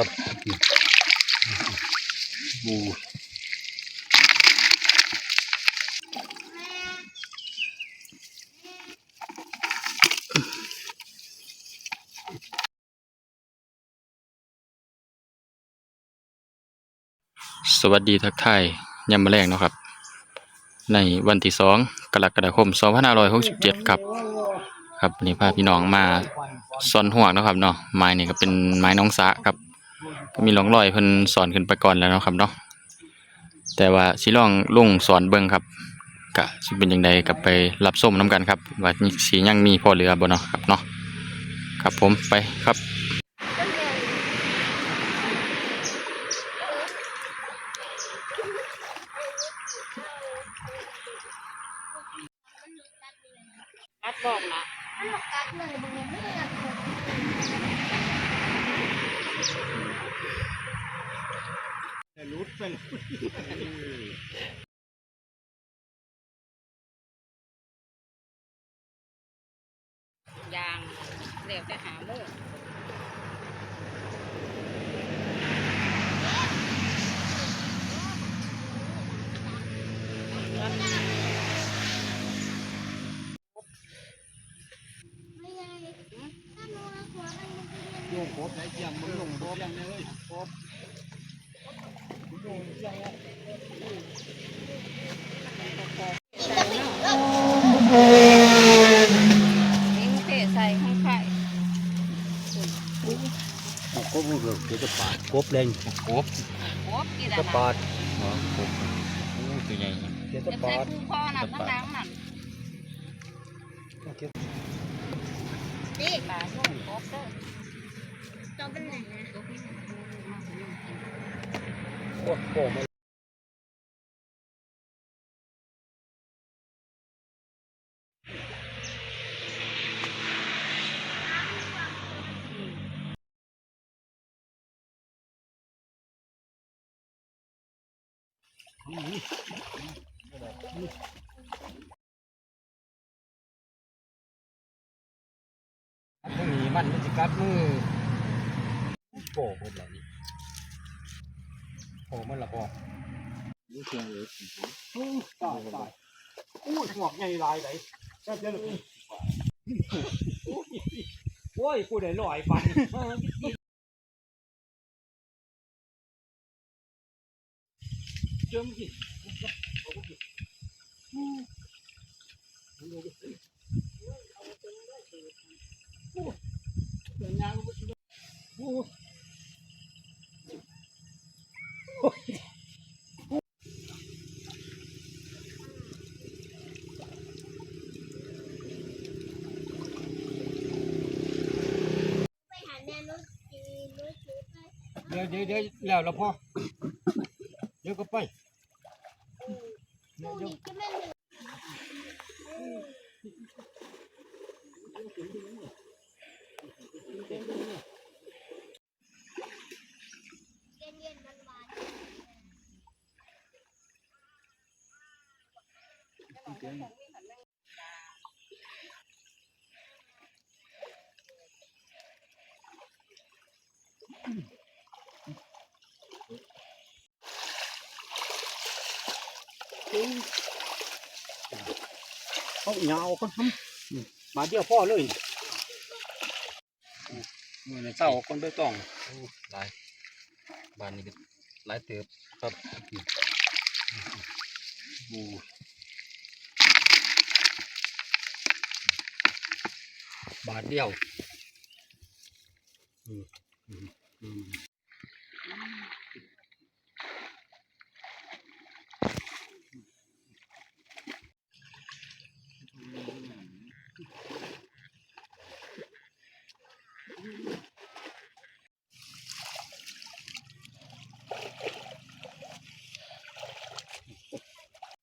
ครับบูสวัสดีทักทายยามมะแรงเนาะครับ ในวันที่สองกรกฎาคม2567ครับ ครับนี่พาพี่น้องมาสอนหัวกเนาะครับเนาะไม้นี่ก็เป็นไม้น้องสะครับ มีร่องรอยเพิ่นสอนขึ้นไปก่อนแล้วเนาะครับเนาะแต่ว่าสิลองลงสอนเบิ่งครับก็สิเป็นจังไดก็ไปรับชมนํกันครับว่าสิยังมีพอเหลือบ่เนาะครับเนาะครับผมไปครับอัดบอกละมันหลอกกัดเลยมึงยังไม่ได้ กัดเลยรุดไปยางเรียกจะหาโมงไม่ไงถ้าหนูรักหัวมันมันจะเรียน โยงคร บไหนเจียงมันลงครบยังเลยครบโยงเจียงนิ้งเทใส่ข้างไข่ครบมันเกิดเกิดจะปาดครบเลยโอ้โอ้กี่ดาจะปาดโหตัวใหญ่เกิดจะจะปาดคู่คอนั่นตั้งดังนั่นปลาช่วงครบเด้อ ตัวเป็นไหนนะโอ้โหมันตรงนี้มันมันจะกัดมือ โผล่หมดแล้วนี่โผล่มันละพอนี่เชียงเลยตายตายอู้หมวกใหญ่ลายไหนแค่เจ้าเลยโอ้ยกูได้ลอยฟันจมกินอ้ย ไปหาแนวรถจีรถจีไป เดี๋ยวเดี๋ยวเดี๋ยวแล้วละพ่อเดี๋ยวก็ไปเดี๋ยวผู้เดี๋ยวนี้ก็ไม่ เหลือเหวาเขาเหงาคนทำมาเดียวพ่อเลยมือในเศร้าคนไปต้องหลายบ้านนี้ก็หลายเติบครับบูบาทเดียว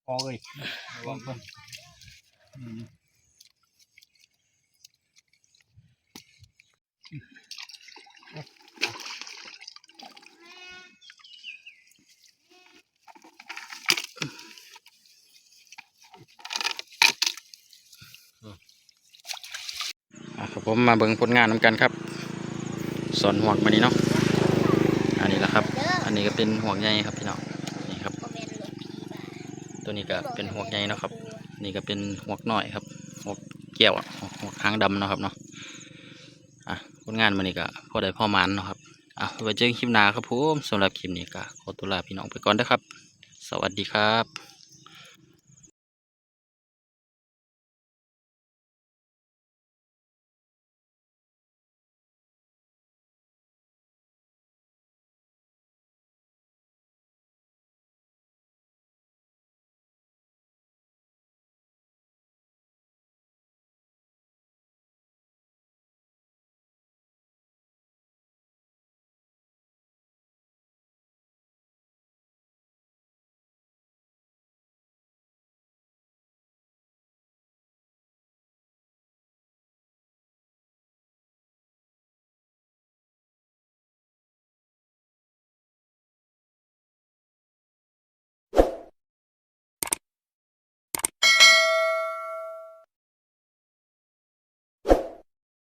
พอเลยระวังคนอืมอะครับผมมาเบิ่งผลงานนำกันครับ สอนหวกมานี้เนาะอันนี้แหละครับ อันนี้ก็เป็นหวงใยครับพี่น้องนี่ครับ ก็เป็นรถผีบ้า ตัวนี้ก็เป็นหัวงใยเนะครับ นี่ก็เป็นหวกน้อยครับหวกเกี่ยวหวกหวค้างดำนะครับเนาะอะผลงานมันนี่ก็พอได้พอมันนะครับอะไว้เจอกันคลิปหน้าครับผมสำหรับคลิปนี้ก็ขอตัวลาพี่น้องไปก่อนนะครับ สวัสดีครับ